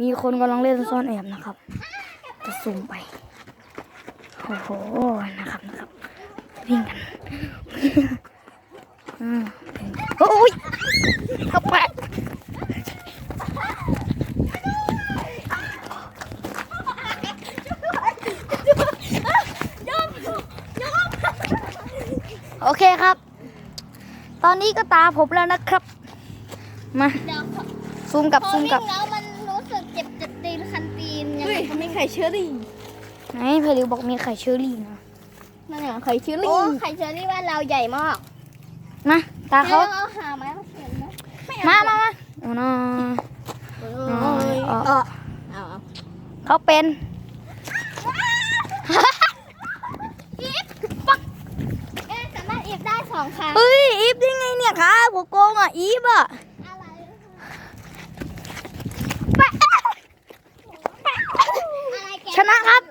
มีคนกำลังเล่นซ่อนแอบนะครับ จะซูมไป โอ้โห นะครับนะครับวิ่งกันอืมโอ้ยกระแปโอเคครับ ตอนนี้ก็ตาผมแล้วนะครับ มา ซูมกับซูมกับ ขาไม่ไข่เชื้อรี่ไหนเพลิวบอกมีไข่เชอรี่นะนั่นไงไข่เชื้อโอ้รี่ไข่เชอรี่บ้านเราใหญ่มากมาตาเขาแล้วเอาหาไม้มาเขียนนะมามามาโอ้น้อโอ้น้อยยอ๋อเอาเอาเขาเป็นเอ๊ะสามารถอีบได้สองครั้งเฮ้ยอีฟได้ไงเนี่ยคะผมโกงอะอีฟอะ อะไร แปะ อะไรแก ช นะครับ